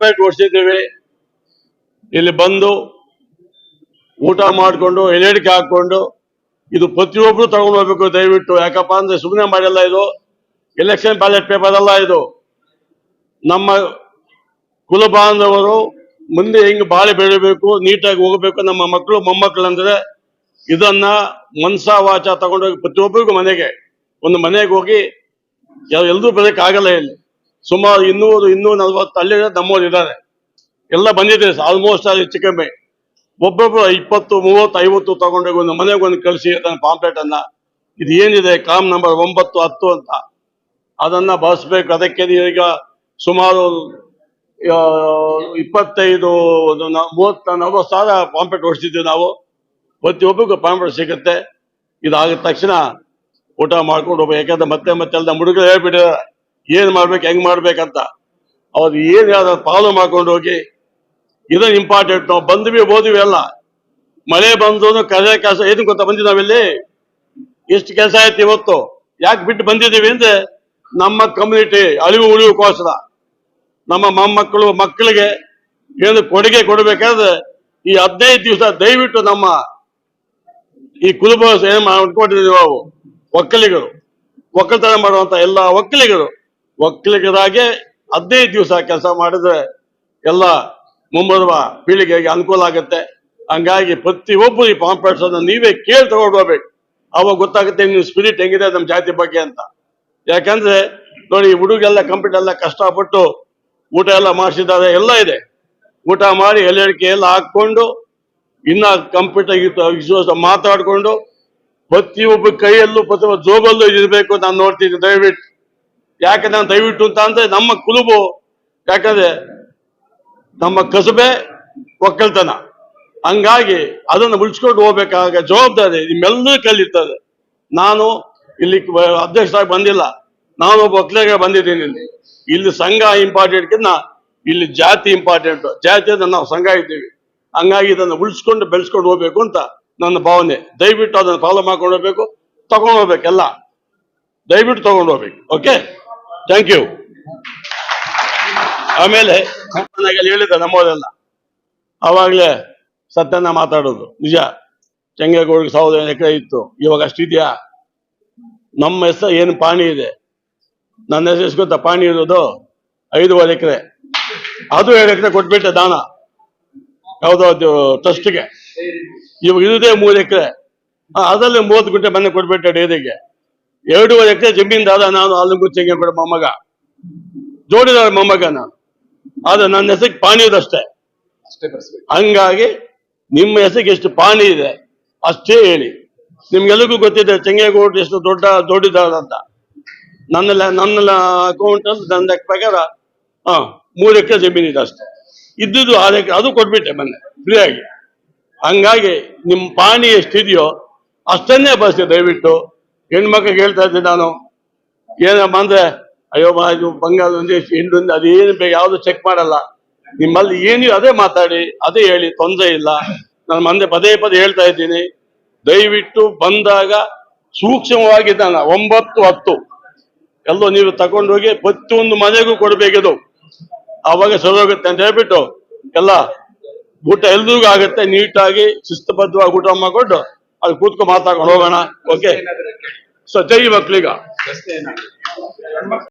Pamphlet ಓಡಿಸಿದ್ದೀವಿ ಇಲ್ಲಿ ಬಂದು ಊಟ ಮಾಡಿಕೊಂಡು ಎಲೆಡಿಕೆ ಹಾಕೊಂಡು ಇದು ಪ್ರತಿಯೊಬ್ಬರು ತಗೊಂಡು ಹೋಗ್ಬೇಕು ದಯವಿಟ್ಟು. ಯಾಕಪ್ಪ ಅಂದ್ರೆ ಸುಮ್ಮನೆ ಮಾಡಿಲ್ಲ ಇದು. ಎಲೆಕ್ಷನ್ ಬ್ಯಾಲೆಟ್ ಪೇಪರ್ ಅಲ್ಲ ಇದು. ನಮ್ಮ ಕುಲ ಬಾಂಧವರು ಮುಂದೆ ಹೆಂಗ್ ಬಾಳೆ ಬೆಳಿಬೇಕು, ನೀಟಾಗಿ ಹೋಗಬೇಕು ನಮ್ಮ ಮಕ್ಕಳು, ಮೊಮ್ಮಕ್ಕಳು ಅಂದ್ರೆ ಇದನ್ನ ಮನ್ಸ ವಾಚ ತಗೊಂಡೋಗಿ ಪ್ರತಿಯೊಬ್ಬರಿಗೂ ಮನೆಗೆ. ಒಂದು ಮನೆಗೆ ಹೋಗಿ ಎಲ್ಲರೂ ಬರೋಕ್ಕಾಗಲ್ಲ ಇಲ್ಲಿ. ಸುಮಾರು ಇನ್ನೂರು, ಇನ್ನೂರ ನಲ್ವತ್ತು ಹಳ್ಳಿ ನಮ್ಮವ್ರು ಇದ್ದಾರೆ ಎಲ್ಲ ಬಂದಿದೆ ಆಲ್ಮೋಸ್ಟ್ ಅದು ಹೆಚ್ಚು ಕಮ್ಮಿ ಒಬ್ಬೊಬ್ರು ಇಪ್ಪತ್ತು, ಮೂವತ್ತು, ಐವತ್ತು ತಗೊಂಡೋಗಿ ಒಂದು ಮನೆಗೆ ಒಂದು ಕಳಿಸಿ ಅದನ್ನ ಪಾಂಪ್ಲೆಟ್ ಅನ್ನ. ಇದು ಏನಿದೆ? ಕಾಮ್ ನಂಬರ್ ಒಂಬತ್ತು, ಹತ್ತು ಅಂತ. ಅದನ್ನ ಬಳಸ್ಬೇಕು. ಅದಕ್ಕೆ ಈಗ ಸುಮಾರು ಇಪ್ಪತ್ತೈದು, ಒಂದು ಮೂವತ್ತ, ನಲವತ್ತು ಸಾವಿರ ಪಾಂಪ್ಲೆಟ್ ಓಡಿಸಿದ್ದೀವಿ ನಾವು. ಪ್ರತಿಯೊಬ್ಬರಿಗೂ ಪಾಂಪ್ಲೆಟ್ ಸಿಗುತ್ತೆ. ಇದಾದ ತಕ್ಷಣ ಊಟ ಮಾಡ್ಕೊಂಡು ಹೋಗ್ಬೇಕು. ಯಾಕಂದ್ರೆ ಮತ್ತೆ ಮತ್ತೆ ಎಲ್ಲ ಹುಡುಗರು ಹೇಳ್ಬಿಟ್ಟಿದ್ದಾರೆ. ಏನ್ ಮಾಡ್ಬೇಕು, ಹೆಂಗ್ ಮಾಡ್ಬೇಕಂತ. ಅವ್ರು ಏನ್ ಯಾವ್ದು ಫಾಲೋ ಮಾಡ್ಕೊಂಡು ಹೋಗಿ ಇದನ್ನ ಇಂಪಾರ್ಟೆಂಟ್ ನಾವು ಬಂದ್ವಿ ಓದ್ವಿ ಎಲ್ಲ ಮಳೆ ಬಂದು ಕರೆ ಕೆಲಸ ಏನು ಗೊತ್ತಾ ಬಂದಿವಿ ನಾವಿಲ್ಲಿ? ಎಷ್ಟು ಕೆಲಸ ಆಯ್ತು ಇವತ್ತು. ಯಾಕೆ ಬಿಟ್ಟು ಬಂದಿದ್ದೀವಿ ಅಂದ್ರೆ, ನಮ್ಮ ಕಮ್ಯುನಿಟಿ ಅಳಿವು ಉಳಿವುಕೋಸ್ಕರ ನಮ್ಮ ಮೊಮ್ಮಕ್ಕಳು, ಮಕ್ಕಳಿಗೆ ಏನು ಕೊಡುಗೆ ಕೊಡಬೇಕಾದ್ರೆ, ಈ ಹದಿನೈದು ದಿವಸ ದಯವಿಟ್ಟು ನಮ್ಮ ಈ ಕುಲುಬ ಏನ್ ಮಾಡ್ಕೊಂಡಿದ್ದೀವಿ ನಾವು, ಒಕ್ಕಲಿಗರು. ಒಕ್ಕಲ್ತನ ಮಾಡುವಂತ ಎಲ್ಲ ಒಕ್ಕಲಿಗರು. ಒಕ್ಕಲಿಗರಾಗೆ ಹದಿನೈದು ದಿವಸ ಕೆಲಸ ಮಾಡಿದ್ರೆ ಎಲ್ಲ ಮುಂಬರುವ ಪೀಳಿಗೆಗೆ ಅನುಕೂಲ ಆಗುತ್ತೆ. ಹಂಗಾಗಿ ಪ್ರತಿಯೊಬ್ಬರು ಈ ಪಾಂಪ್ಲೆಟ್ಸ್ ಅನ್ನು ನೀವೇ ಕೇಳಿ ತಗೊಂಡು ಹೋಗ್ಬೇಕು. ಅವಾಗ ಗೊತ್ತಾಗುತ್ತೆ ನಿಮ್ಮ ಸ್ಪಿರಿಟ್ ಹೆಂಗಿದೆ, ನಮ್ಮ ಜಾತಿ ಬಗ್ಗೆ ಅಂತ. ಯಾಕಂದ್ರೆ ನೋಡಿ ಹುಡುಗೆಲ್ಲ ಕಂಪ್ಲೀಟ್ ಎಲ್ಲ ಕಷ್ಟಪಟ್ಟು ಊಟ ಎಲ್ಲ ಮಾಡಿಸಿದ್ದಾರೆ, ಎಲ್ಲ ಇದೆ. ಊಟ ಮಾಡಿ ಎಲೆಡಿಕೆ ಎಲ್ಲ ಹಾಕೊಂಡು ಇನ್ನ ಕಂಪ್ಯೂಟರ್ ವಿಶ್ವಾಸ ಮಾತಾಡ್ಕೊಂಡು ಪ್ರತಿಯೊಬ್ಬ ಕೈಯಲ್ಲೂ ಪ್ರತಿಯೊಬ್ಬ ಜೋಬಲ್ಲೂ ಇರಬೇಕು ನಾನು ನೋಡ್ತೀನಿ ದಯವಿಟ್ಟು ಯಾಕೆ ನಾನು ದಯವಿಟ್ಟು ಅಂತ ಅಂದ್ರೆ ನಮ್ಮ ಕುಲುಬು, ಯಾಕಂದ್ರೆ ನಮ್ಮ ಕಸಬೆ ಒಕ್ಕಲ್ತನ. ಹಂಗಾಗಿ ಅದನ್ನು ಉಳಿಸ್ಕೊಂಡು ಹೋಗ್ಬೇಕಾಗ ಜವಾಬ್ದಾರಿ ನಿಮ್ಮೆಲ್ಲರೂ ಕಲಿತದೆ ನಾನು ಇಲ್ಲಿ ಅಧ್ಯಕ್ಷರಾಗಿ ಬಂದಿಲ್ಲ. ನಾನು ಒಕ್ಕಲಿಗ ಬಂದಿದ್ದೀನಿ ಇಲ್ಲಿ. ಇಲ್ಲಿ ಸಂಘ ಇಂಪಾರ್ಟೆಂಟ್ಕಿನ್ನ ಇಲ್ಲಿ ಜಾತಿ ಇಂಪಾರ್ಟೆಂಟ್ ಜಾತಿ ನಾವು ಸಂಘ ಇದ್ದೀವಿ. ಹಂಗಾಗಿ ಇದನ್ನು ಉಳಿಸ್ಕೊಂಡು ಬೆಳೆಸ್ಕೊಂಡು ಹೋಗ್ಬೇಕು ಅಂತ ನನ್ನ ಭಾವನೆ. ದಯವಿಟ್ಟು ಅದನ್ನು ಫಾಲೋ ಮಾಡ್ಕೊಂಡು ಹೋಗ್ಬೇಕು, ತಗೊಂಡು ಹೋಗ್ಬೇಕೆಲ್ಲ ದಯವಿಟ್ಟು ತಗೊಂಡು ಹೋಗ್ಬೇಕು ಓಕೆ ಥ್ಯಾಂಕ್ ಯು ಆಮೇಲೆ ಹೇಳಿದ ಅವಾಗಲೇ ಅವಾಗ್ಲೇ ಸತ್ಯನ ಮಾತಾಡೋದು. ನಿಜ ಚೆಂಗೇಗೌಡಗೆ ಸಾವಿರದ ಎಕರೆ ಇತ್ತು. ಇವಾಗ ಅಷ್ಟಿದೆಯಾ ನಮ್ಮ ಹೆಸರು ಏನು ಪಾಣಿ ಇದೆ? ನನ್ನ ಹೆಸರು ಎಷ್ಟು ಗೊತ್ತಾ? ಪಾಣಿ ಇರೋದು ಐದೂವರೆ ಎಕರೆ. ಅದು ಎರಡು ಎಕರೆ ಕೊಟ್ಬಿಟ್ಟೆ ದಾನ. ಯಾವುದೋ ಅದು ಟ್ರಸ್ಟ್ಗೆ ಇವಾಗ ಇರುದೇ ಮೂರು ಎಕರೆ. ಅದರಲ್ಲಿ ಮೂವತ್ತು ಗುಂಟೆ ಮನೆ ಕೊಟ್ಬಿಟ್ಟೆ ಡೈರಿಗೆ ಎರಡೂವರೆ ಎಕರೆ ಜಮೀನ್ದಾರ ನಾನು ಅಲ್ಲಿಗೂ ಚೆಂಗೇಗೌಡ ಮೊಮ್ಮಗ. ಜೋಡಿದಾರ ಮೊಮ್ಮಗ ನಾನು. ಆದ್ರೆ ನನ್ನ ಹೆಸರಿಗೆ ಪಾಣಿ ಇದಷ್ಟೇ ಹಂಗಾಗಿ ನಿಮ್ಮ ಹೆಸರಿಗೆ ಎಷ್ಟು ಪಾಣಿ ಇದೆ ಅಷ್ಟೇ ಹೇಳಿ. ನಿಮ್ಗೆಲ್ಲರಿಗೂ ಗೊತ್ತಿದೆ ಚೆಂಗೇಗೌಡ ಎಷ್ಟು ದೊಡ್ಡ ದೊಡ್ಡಿದ್ದಾರೆ ಅಂತ. ನನ್ನ ನನ್ನ ಅಕೌಂಟ್ ಅಂತ ನನ್ನ ಲೆಕ್ಕ ಪ್ರಕಾರ ಹಾ ಮೂರು ಎಕರೆ ಜಮೀನ್ ಇದೆ ಅಷ್ಟೇ. ಇದ್ದುದು ಆರು ಎಕರೆ ಅದು ಕೊಟ್ಬಿಟ್ಟೆ ಮೊನ್ನೆ ಫ್ರೀಯಾಗಿ ಹಂಗಾಗಿ ನಿಮ್ಮ ಪಾಣಿ ಎಷ್ಟಿದೆಯೋ ಅಷ್ಟನ್ನೇ ಬಳಸಿ ದಯವಿಟ್ಟು. ಹೆಣ್ಮಕ್ಳಿಗೆ ಹೇಳ್ತಾ ಇದ್ದೆ ನಾನು. ಏನಮ್ಮ ಅಂದ್ರೆ, ಅಯ್ಯೋ ಇದು ಹಿಂಡು ಒಂದು ಅದೇನು ಯಾವುದು ಚೆಕ್ ಮಾಡಲ್ಲ. ನಿಮ್ಮಲ್ಲಿ ಏನು ಅದೇ ಮಾತಾಡಿ, ಅದೇ ಹೇಳಿ, ತೊಂದರೆ ಇಲ್ಲ. ನಾನು ಮಂದೆ ಪದೇ ಪದೇ ಹೇಳ್ತಾ ಇದ್ದೀನಿ. ದಯವಿಟ್ಟು ಬಂದಾಗ ಸೂಕ್ಷ್ಮವಾಗಿ ನಾನು ಒಂಬತ್ತು ಹತ್ತು. ಎಲ್ಲೋ ನೀವು ತಗೊಂಡೋಗಿ ಪ್ರತಿಯೊಂದು ಮನೆಗೂ ಕೊಡಬೇಕಿದು. ಸರಿ ಹೋಗುತ್ತೆ ಅಂತ ಹೇಳ್ಬಿಟ್ಟು, ಎಲ್ಲ ಊಟ ಎಲ್ರಿಗೂ ಆಗುತ್ತೆ, ನೀಟಾಗಿ, ಶಿಸ್ತುಬದ್ಧವಾಗಿ ಊಟ ಮಾಡ್ಕೊಂಡು ಅಲ್ಲಿ ಕೂತ್ಕೊಂಡು ಮಾತಾಡ್ಕೊಂಡು ಹೋಗೋಣ ಓಕೆ ಏನಾದ್ರು ಕೇಳಿ ಸೊ ಜೈ ಮಕ್ಳಿಗ ಪ್ರಶ್ನೆ ಏನಾದ್ರು